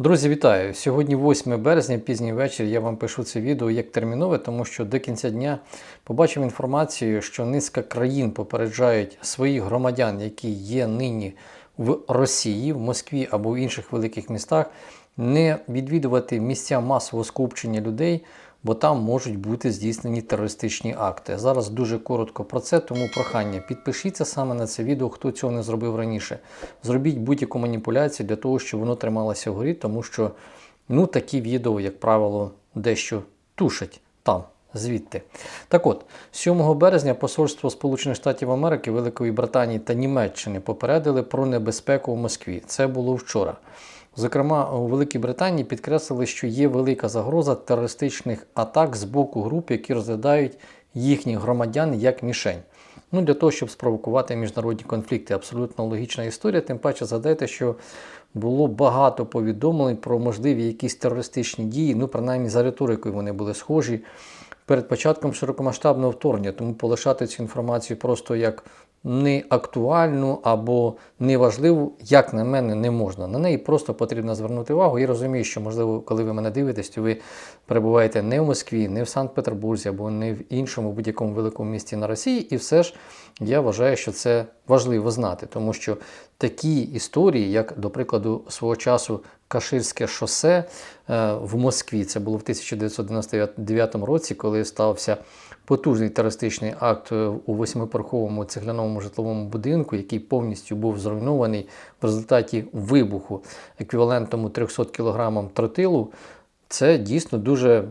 Друзі, вітаю! Сьогодні 8 березня, пізній вечір. Я вам пишу це відео як термінове, тому що до кінця дня побачив інформацію, що низка країн попереджають своїх громадян, які є нині в Росії, в Москві або в інших великих містах, не відвідувати місця масового скупчення людей, бо там можуть бути здійснені терористичні акти. Зараз дуже коротко про це, тому прохання підпишіться саме на це відео, хто цього не зробив раніше. Зробіть будь-яку маніпуляцію для того, щоб воно трималося вгорі, тому що ну, такі відео, як правило, дещо тушать там. Звідти. Так от, 7 березня Посольство Сполучених Штатів Америки, Великої Британії та Німеччини попередили про небезпеку в Москві. Це було вчора. Зокрема, у Великій Британії підкреслили, що є велика загроза терористичних атак з боку груп, які розглядають їхніх громадян як мішень. Ну, Для того, щоб спровокувати міжнародні конфлікти. Абсолютно логічна історія. Тим паче згадайте, що було багато повідомлень про можливі якісь терористичні дії, ну, принаймні за риторикою вони були схожі перед початком широкомасштабного вторгнення. Тому полишати цю інформацію просто як не актуальну або неважливу, як на мене, не можна. На неї просто потрібно звернути увагу. Я розумію, що, можливо, коли ви мене дивитесь, то ви перебуваєте не в Москві, не в Санкт-Петербурзі або не в іншому будь-якому великому місті на Росії. І все ж я вважаю, що це важливо знати, тому що такі історії, як, до прикладу, свого часу Каширське шосе е, в Москві, це було в 1999 році, коли стався потужний терористичний акт е, у восьмиповерховому цегляному житловому будинку, який повністю був зруйнований в результаті вибуху еквівалентному 300 кг тротилу. Це дійсно дуже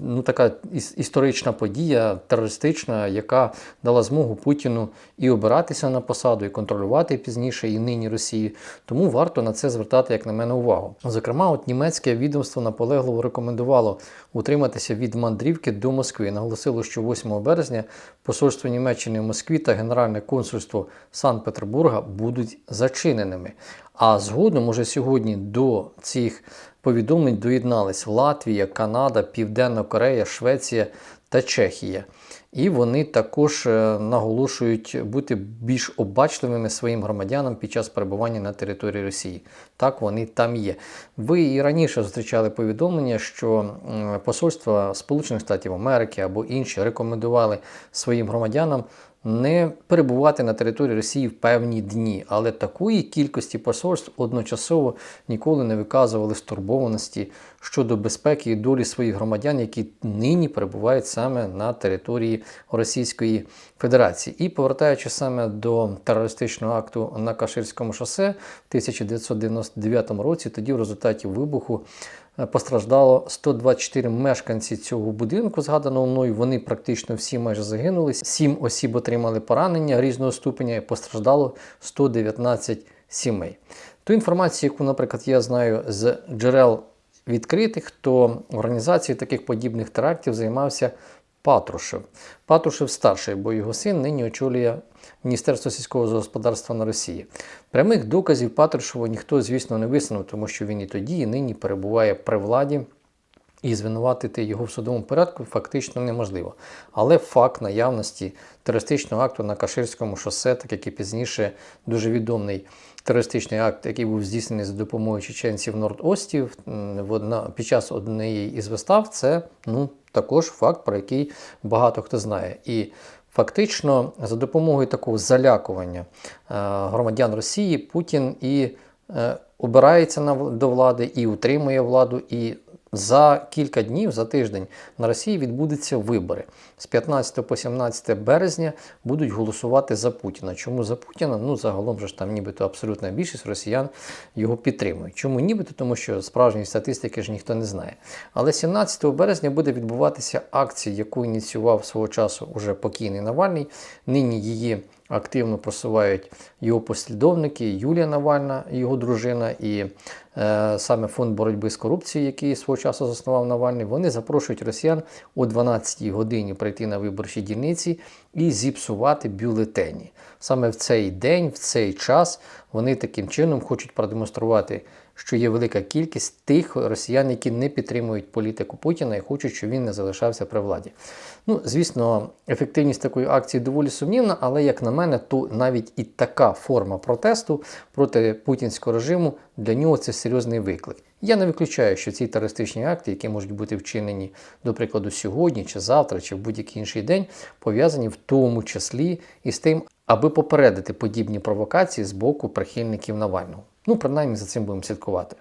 ну, така історична подія, терористична, яка дала змогу Путіну і обиратися на посаду, і контролювати пізніше і нині Росії. Тому варто на це звертати, як на мене, увагу. Зокрема, от німецьке відомство наполегливо рекомендувало утриматися від мандрівки до Москви. Наголосило, що 8 березня посольство Німеччини в Москві та Генеральне консульство Санкт-Петербурга будуть зачиненими. А згодом, уже сьогодні, до цих повідомлень доєднались Латвія, Канада, Південна Корея, Швеція та Чехія. І вони також е, наголошують бути більш обачливими своїм громадянам під час перебування на території Росії. Так вони там є. Ви і раніше зустрічали повідомлення, що посольства Сполучених Штатів Америки або інші рекомендували своїм громадянам не перебувати на території Росії в певні дні, але такої кількості посольств одночасово ніколи не виказували стурбованості щодо безпеки і долі своїх громадян, які нині перебувають саме на території Російської Федерації. І повертаючись саме до терористичного акту на Каширському шосе в 1999 році, тоді в результаті вибуху. Е, постраждало 124 мешканці цього будинку, згаданого мною. Вони практично всі майже загинули. Сім осіб отримали поранення різного ступеня і постраждало 119 сімей. Ту інформацію, яку, наприклад, я знаю з джерел відкритих, то організацією таких подібних терактів займався Патрушев. Патрушев старший, бо його син нині очолює Міністерство сільського господарства на Росії. Прямих доказів Патрушеву ніхто, звісно, не висунув, тому що він і тоді, і нині перебуває при владі. І звинуватити його в судовому порядку фактично неможливо. Але факт наявності терористичного акту на Каширському шосе, так як і пізніше дуже відомий терористичний акт, який був здійснений за допомогою чеченців Норд-Остів під час однієї із вистав, це ну, також факт, про який багато хто знає. І фактично за допомогою такого залякування е, громадян Росії Путін і е, обирається до влади, і утримує владу, і за кілька днів, за тиждень на Росії відбудуться вибори. З 15 по 17 березня будуть голосувати за Путіна. Чому за Путіна? Ну, загалом же ж там нібито абсолютна більшість росіян його підтримують. Чому нібито? Тому що справжньої статистики ж ніхто не знає. Але 17 березня буде відбуватися акція, яку ініціював свого часу уже покійний Навальний. Нині її активно просувають його послідовники, Юлія Навальна, його дружина, і е, саме фонд боротьби з корупцією, який свого часу заснував Навальний, вони запрошують росіян о 12-й годині прийти на виборчі дільниці і зіпсувати бюлетені. Саме в цей день, в цей час вони таким чином хочуть продемонструвати що є велика кількість тих росіян, які не підтримують політику Путіна і хочуть, щоб він не залишався при владі. Ну, звісно, ефективність такої акції доволі сумнівна, але, як на мене, то навіть і така форма протесту проти путінського режиму для нього це серйозний виклик. Я не виключаю, що ці терористичні акти, які можуть бути вчинені, до прикладу, сьогодні чи завтра, чи в будь-який інший день, пов'язані в тому числі із тим, аби попередити подібні провокації з боку прихильників Навального. Ну, принаймні за цим будемо слідкувати.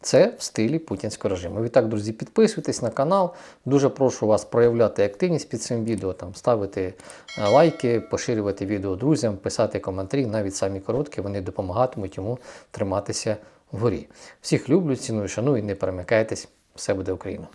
Це в стилі путінського режиму. Відтак, друзі, підписуйтесь на канал. Дуже прошу вас проявляти активність під цим відео, там ставити е, лайки, поширювати відео друзям, писати коментарі, навіть самі короткі, вони допомагатимуть йому триматися вгорі. Всіх люблю, ціную, шаную, не перемикайтесь, все буде Україна.